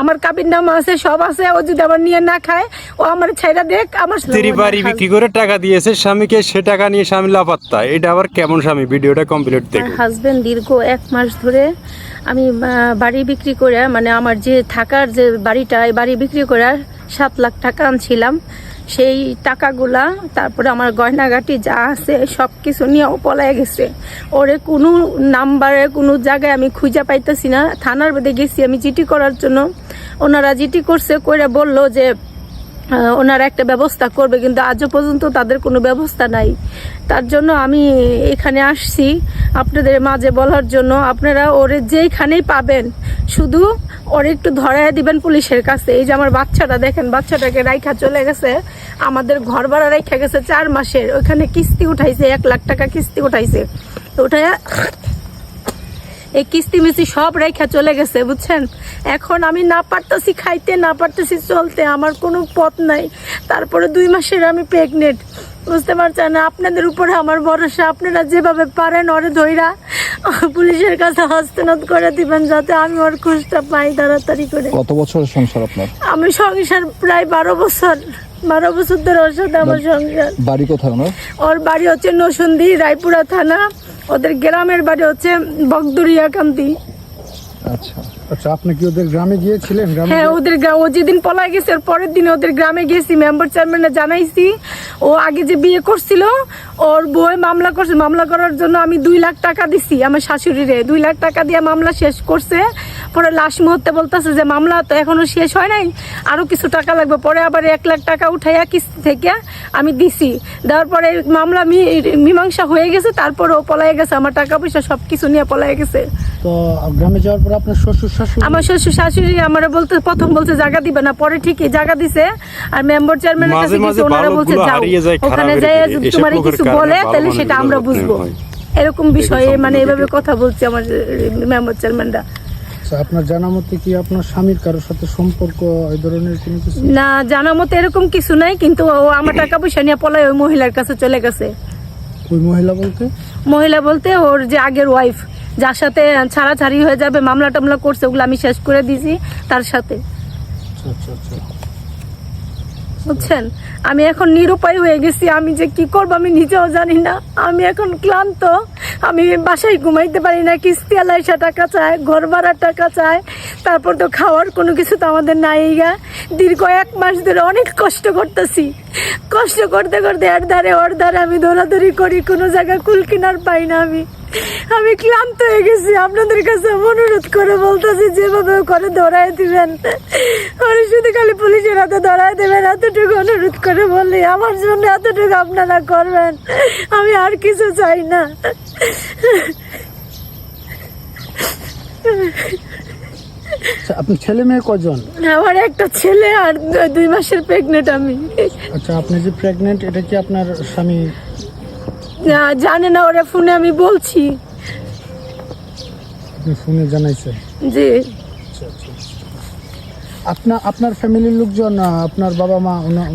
আমার কাবির নাম আছে সব আছে ও যদি আমার নিয়ে না খায় ও আমার ছাইরা দেখ আমার স্ত্রী বাড়ি বিক্রি করে টাকা দিয়েছে স্বামীকে সে টাকা নিয়ে স্বামী লাপাত্তা। এটা আবার কেমন স্বামী? ভিডিওটা কমপ্লিট দেখুন। হাজবেন্ড দীর্ঘ এক মাস ধরে আমি বাড়ি বিক্রি করে মানে আমার যে থাকার যে বাড়িটা এই বাড়ি বিক্রি করে সাত লাখ টাকা আনছিলাম। সেই টাকাগুলা, তারপরে আমার গয়নাগাটি যা আছে সব কিছু নিয়ে ও পলায় গেছে। ওরে কোনো নাম্বারে, কোনো জায়গায় আমি খুঁজে পাইতেছি না। থানার বেদে গেছি আমি জিটি করার জন্য। ওনারা জিটি করছে করে বলল যে ওনারা একটা ব্যবস্থা করবে, কিন্তু আজও পর্যন্ত তাদের কোনো ব্যবস্থা নাই। তার জন্য আমি এখানে আসছি আপনাদের মাঝে বলার জন্য। আপনারা ওরে যেইখানেই পাবেন শুধু ওর একটু ধরায় দিবেন পুলিশের কাছে। এই যে আমার বাচ্চাটা, দেখেন, বাচ্চাটাকে রাইখা চলে গেছে। আমাদের ঘর ভাড়া রাইখা গেছে চার মাসের। ওখানে কিস্তি উঠাইছে, এক লাখ টাকা কিস্তি উঠাইছে। তো উঠাইয়া এই কিস্তি মিস্তি সব রেখা চলে গেছে, বুঝছেন? এখন আমি না পারতেছি খাইতে, না পারতেছি চলতে, আমার কোনো পথ নাই। তারপরে দুই মাসের আমি প্রেগনেন্ট বুঝতে পারছেন আপনাদের উপরে আমার ভরসা আপনারা যেভাবে পারেন ওরে ধইরা পুলিশের কাছে হস্তান্তর করে দিবেন যাতে আমি ওর খুঁজটা পাই তাড়াতাড়ি করে। কত বছরের সংসার আপনার? আমি সংসার প্রায় বারো বছর বারো বছর ধরে ওর সাথে আমার সংসার। বাড়ি কোথায় ওনার? ওর বাড়ি হচ্ছে নসুন্দি রায়পুরা থানা ওদের গ্রামের বাড়ি হচ্ছে বগদুরিয়া কান্তি। আচ্ছা। আচ্ছা আপনি কি ওদের গ্রামে গিয়েছিলেন? গ্রামে হ্যাঁ ওদের ও যেদিন পলাই গেছে ওর পরের দিনে ওদের গ্রামে গেছি মেম্বার চেয়ারম্যানে জানাইছি ও আগে যে বিয়ে করছিল ওর বই মামলা করছে। মামলা করার জন্য আমি দুই লাখ টাকা দিছি আমার শাশুড়িরে। দুই লাখ টাকা দিয়ে মামলা শেষ করছে। পরে লাস্ট মুহূর্তে বলতেছে যে মামলা তো এখনও শেষ হয় নাই আরও কিছু টাকা লাগবে। পরে আবার এক লাখ টাকা উঠাইয়া কিস্তি থেকে আমি দিছি। দেওয়ার পরে মামলা মি- মীমাংসা হয়ে গেছে তারপরে ও পলাই গেছে। আমার টাকা পয়সা সব কিছু নিয়ে পলাই গেছে। তো গ্রামে যাওয়ার পর আপনার শ্বশুর শাশুড়ি? আমার শ্বশুর শাশুড়ি আমার বলতে প্রথম বলছে জায়গা দিবে না পরে ঠিকই জায়গা দিছে। আর মেম্বার চেয়ারম্যানের কাছে গেছে ওনারা বলছে যাও হারিয়ে যায়, ওখানে যাই তোমার কিছু বলে তাহলে সেটা আমরা বুঝব। এরকম বিষয়ে মানে এভাবে কথা বলছে আমার মেম্বার চেয়ারম্যানরা আচ্ছা, আপনার জানা মতে কি আপনার স্বামীর কারোর সাথে সম্পর্ক এই ধরনের কোনো কিছু? না জানা মতো এরকম কিছু নাই কিন্তু ও আমার টাকা পয়সা নিয়ে পলায় ওই মহিলার কাছে চলে গেছে। ওই মহিলা বলতে? মহিলা বলতে ওর যে আগের ওয়াইফ যার সাথে ছাড়াছাড়ি হয়ে যাবে মামলা টামলা করছে ওগুলো আমি শেষ করে দিয়েছি তার সাথে। আচ্ছা আচ্ছা। বুঝছেন? আমি এখন নিরুপায় হয়ে গেছি আমি যে কি করব আমি নিজেও জানি না। আমি এখন ক্লান্ত আমি বাসায় ঘুমাইতে পারি না কিস্তি আলাইসা টাকা চায় ঘর ভাড়ার টাকা চায় তারপর তো খাওয়ার কোনো কিছু তো আমাদের নাই গা। দীর্ঘ এক মাস ধরে অনেক কষ্ট করতেছি। কষ্ট করতে করতে এর ধারে ওর ধারে আমি দৌড়াদৌড়ি করি কোনো জায়গায় কুল কিনার পাই না আমি। আমি ক্লান্ত হয়ে গেছি। আপনাদের কাছে অনুরোধ করে বলতেছি যেভাবে করে ধরাই দিবেন। আমি শুধু খালি পুলিশের হাতে ধরাই দেবেন। এতটুকু অনুরোধ করে বললি আমার জন্য এতটুকু আপনারা করবেন। আমি আর কিছু চাই না। আচ্ছা আপনার ছেলে মেয়ে কজন? আমার একটা ছেলে আর দুই মাসের প্রেগনেন্ট আমি। আচ্ছা আপনি যে প্রেগনেন্ট এটা কি আপনার স্বামী জানে না ওরা ফোনে আমি বলছি। ফোনে জানাইছেন? যে আচ্ছা আচ্ছা আপনার আপনার ফ্যামিলির লোকজন আপনার বাবা মা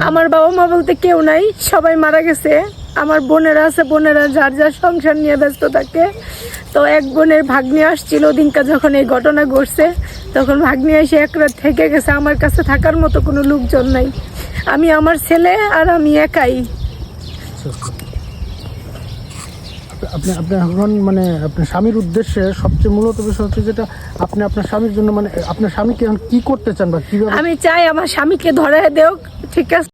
আমার বাবা মা বলতে কেউ নাই সবাই মারা গেছে। আমার বোনেরা আছে বোনেরা যার যার সংসার নিয়ে ব্যস্ত থাকে। তো এক বোনের ভাগ্নি আসছিল দিনকা যখন এই ঘটনা ঘটছে তখন ভাগ্নি এসে এক রাত থেকে গেছে আমার কাছে থাকার মতো কোনো লোকজন নাই। আমি আমার ছেলে আর আমি একাই। আচ্ছা, আচ্ছা। আপনি আপনি এখন মানে আপনার স্বামীর উদ্দেশ্যে সবচেয়ে মূলত বিষয় হচ্ছে যেটা আপনি আপনার স্বামীর জন্য মানে আপনার স্বামীকে এখন কি করতে চান বা কি আমি চাই আমার স্বামীকে ধরে দেওক ঠিক আছে?